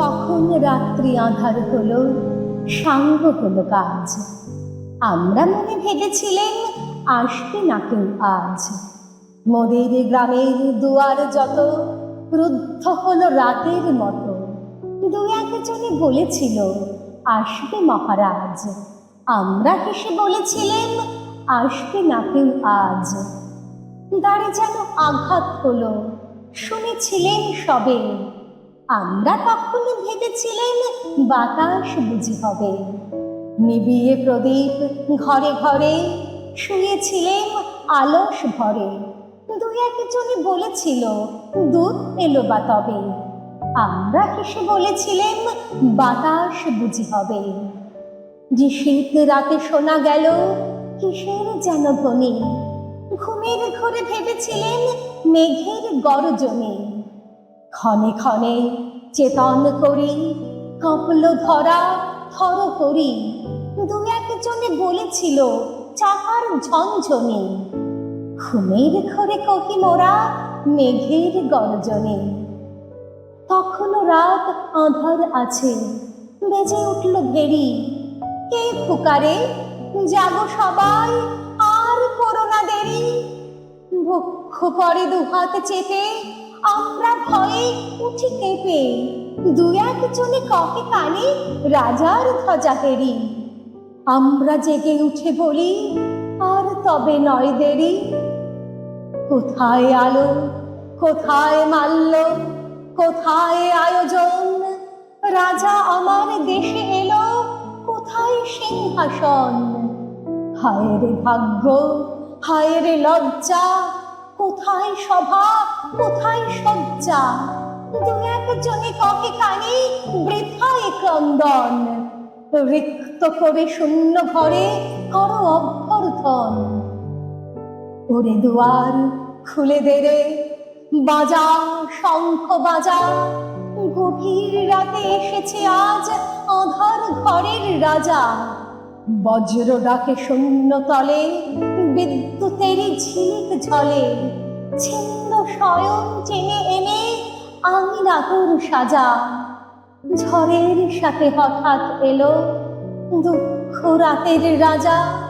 রাত্রি আধার হলো, সাঙ্গ হলো কাজ। আমরা মনে ভেবেছিলেন আসবে না কেউ আজ। মোদের গ্রামের দুয়ার যত রুদ্ধ হলো রাতের মতো, দু একজনে বলেছিল, আসবে মহারাজ। আমরা হেসে বলেছিলেন, আসবে না কেউ আজ। দাঁড়ে যেন আঘাত হলো, শুনেছিলেন সবে আমরা তখনই ভেবেছিলেন বাতাস বুঝি হবে। নিবিয়ে প্রদীপ ঘরে ঘরে শুয়েছিলেন আলস ভরে। দু একজনে বলেছিল, দুধ এলো বা তবে। আমরা হেসে বলেছিলেন, বাতাস বুঝি হবে। যে শীত রাতে শোনা গেল, কিসের যেন ধ্বনি? ঘুমের ঘরে ভেবেছিলেন, মেঘের গরজনে। ক্ষণে ক্ষণে চেতন করি, কাঁপল ধরা থর করি। দু একজনে বলেছিল চাকার ঝনঝনে। ঘুমের ঘরে কহি মোরা, মেঘের গর্জনে। তখনও রাত আধার আছে, বেজে উঠল ভেরি কে ফুকারে? জাগো সবাই, আর করো না দেরি। বক্ষ পরে দুহাত চেপে আমরা ভয়ে উঠি কেঁপে। দু একজনে কহে কানে রাজার ধ্বজা হেরি আমরা জেগে উঠে বলি, আর তবে নয় দেরি। কোথায় আলো, কোথায় মাল্য, কোথায় আয়োজন? রাজা আমার দেশে এলো, কোথায় সিংহাসন? হায় রে ভাগ্য, হায় রে লজ্জা, কোথায় সভা? কোথায় সজ্জা দু একজনে কহে কানে ক্রন্দন। রিক্ত করে শূন্য ঘরে করো অভ্যর্থন। ওরে দুয়ার খুলে দে রে। বাজা শঙ্খ বাজা। গভীর রাতে এসেছে আজ আধার ঘরের রাজা। বজ্র ডাকে শূন্য তলে, বিদ্যুতেরই ঝিলিক ঝলে। ছিন্ন স্বয়ং চেনে এনে আমি তোর সাজা। ঝড়ের সাথে হঠাৎ এলো দুঃখ রাতের রাজা।